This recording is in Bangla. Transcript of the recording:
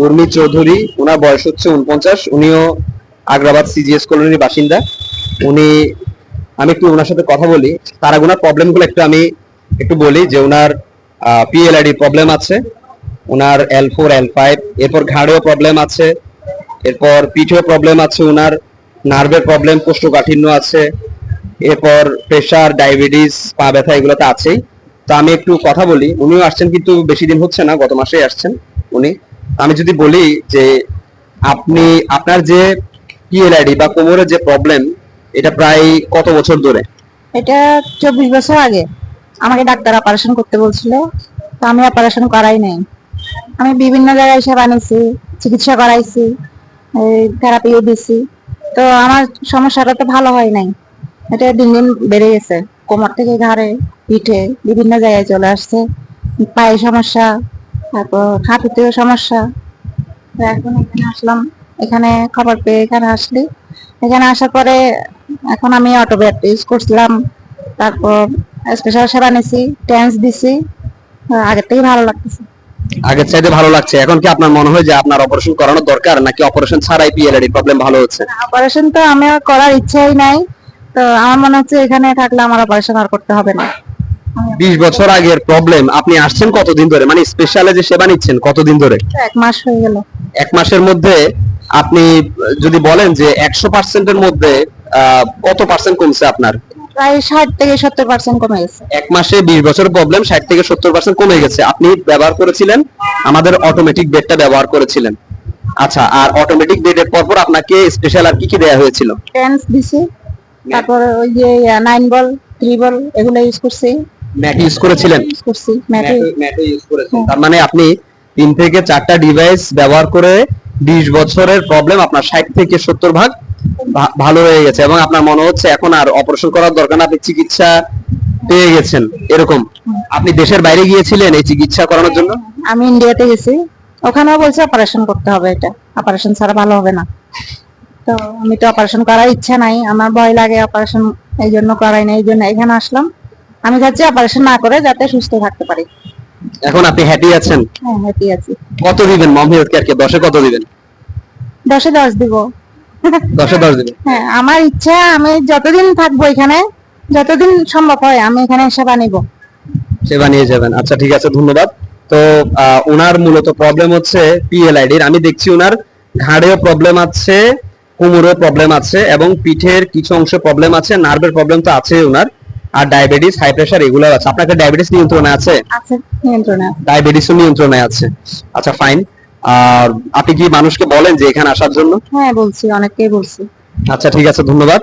উর্মি চৌধুরী ওনার বয়স হচ্ছে উনপঞ্চাশ উনিও আগ্রাবাদ সিজিএস কলোনির বাসিন্দা। উনি, আমি একটু ওনার সাথে কথা বলি। তার প্রবলেমগুলো একটু আমি একটু বলি যে ওনার পিএলআইডি প্রবলেম আছে ওনার এল ফোর এল ফাইভ এরপর ঘাড়েও প্রবলেম আছে, এরপর পিঠেও প্রবলেম আছে ওনার নার্ভের প্রবলেম কোষ্ঠকাঠিন্য আছে, এরপর প্রেশার ডায়াবেটিস পা ব্যথা এগুলো তো আছেই। তো আমি একটু কথা বলি, উনিও আসছেন কিন্তু বেশি দিন হচ্ছে না, গত মাসেই আসছেন উনি। আমি যদি বলি যে আপনি, আপনার যে পিএলআইডি বা কোমরের যে প্রবলেম এটা প্রায় কত বছর ধরে? এটা চব্বিশ বছর আগে। আমাকে ডাক্তার অপারেশন করতে বলছিল, তো আমি অপারেশন করাই নাই। আমি বিভিন্ন জায়গায় এসে বানিয়েছি চিকিৎসা করাইছি থেরাপিও দিছি তো আমার সমস্যাটা তো ভালো হয় নাই। এটা দিন দিন বেড়ে গেছে। কোমর থেকে ঘাড়ে, পিঠে বিভিন্ন জায়গায় চলে আসছে। পায়ে সমস্যা তারপর হাঁটুতেও সমস্যা। তো এখন এখানে আসলাম। এখানে খবর পেয়ে এখানে আসলি। এখানে আসার পরে এখন আমি অটোব্যাট ইউজ করছিলাম। তারপর স্পেশাল সেবা নিছি টেন্স দিছি। আগের থেকে ভালো লাগতেছে। আগের চাইতে ভালো লাগছে। এখন কি আপনার মনে হয় যে আপনার অপারেশন করানোর দরকার নাকি অপারেশন ছাড়াই পিএলআইডি প্রবলেম ভালো হচ্ছে? অপারেশন তো আমি করার ইচ্ছাই নাই। তো আমার মনে হচ্ছে এখানে থাকলে আমার অপারেশন আর করতে হবে না। বিশ বছর আগের প্রবলেম আপনি আসছেন কতদিন ধরে? মানে স্পেশালে যে সেবা নিচ্ছেন কতদিন ধরে? এক মাস হয়ে গেল। এক মাসের মধ্যে আপনি যদি বলেন যে একশো পার্সেন্টের মধ্যে কত পার্সেন্ট কমছে আপনার? প্রায় ষাট থেকে সত্তর পার্সেন্ট কমে গেছে। এক মাসে বিশ বছর প্রবলেম ষাট থেকে সত্তর পার্সেন্ট কমে গেছে। আপনি ব্যবহার করেছিলেন? আমাদের অটোমেটিক বেডটা ব্যবহার করেছিলেন। আচ্ছা আর অটোমেটিক বেডের পর পর আপনাকে স্পেশাল আর কি কি দেওয়া হয়েছিল? টেন্স দিছি তারপর ওই যে নাইন বল থ্রি বল এগুলো ইউজ করছি। ম্যাট ইউজ করেছিলেন? করছি ম্যাটে ম্যাটে ইউজ করেছেন। তার মানে আপনি তিন থেকে চারটা ডিভাইস ব্যবহার করে বিশ বছরের প্রবলেম আপনার ষাট থেকে সত্তর ভাগ ভালো হয়ে গেছে এবং আপনার মনে হচ্ছে এখন আর অপারেশন করার দরকার না আপনি চিকিৎসা পেয়ে গেছেন এরকম। আপনি দেশের বাইরে গিয়েছিলেন এই চিকিৎসা করানোর জন্য? আমি ইন্ডিয়াতে গেছি। ওখানেও বলছে অপারেশন করতে হবে এটা। অপারেশন ছাড়া ভালো হবে না। তো আমি তো অপারেশন করার ইচ্ছা নাই আমার ভয় লাগে অপারেশন এই জন্য করাই না এই জন্য এখানে আসলাম। আমি চাচ্ছি অপারেশন না করে যাতে সুস্থ থাকতে পারি। এখন আপনি হ্যাপি আছেন? হ্যাঁ হ্যাপি আছি। কত দিবেন? মম হেলথ কেয়ারকে দশে কত দিবেন? দশে দশ দিব। দশে দশ দিবেন? হ্যাঁ আমার ইচ্ছা আমি যতদিন থাকব এখানে যতদিন সম্ভব হয় আমি এখানে সেবা নিব। সেবা নিয়ে যাবেন। আচ্ছা ঠিক আছে ধন্যবাদ। তো ওনার মূলত প্রবলেম হচ্ছে পিএলআইডির আমি দেখছি ওনার ঘাড়েও প্রবলেম আছে কোমরেও প্রবলেম আছে এবং পিঠের কিছু অংশে প্রবলেম আছে নার্ভের প্রবলেম তো আছে ওনার আর ডায়াবেটিস হাই প্রেসার এগুলো আছে। আপনাকে ডায়াবেটিস নিয়ন্ত্রণে আছে? আছে নিয়ন্ত্রণে আছে। ডায়াবেটিসও নিয়ন্ত্রণে আছে। আচ্ছা ফাইন আর আপনি কি মানুষকে বলেন যে এখানে আসার জন্য? হ্যাঁ বলছি অনেককেই বলছি। আচ্ছা ঠিক আছে ধন্যবাদ।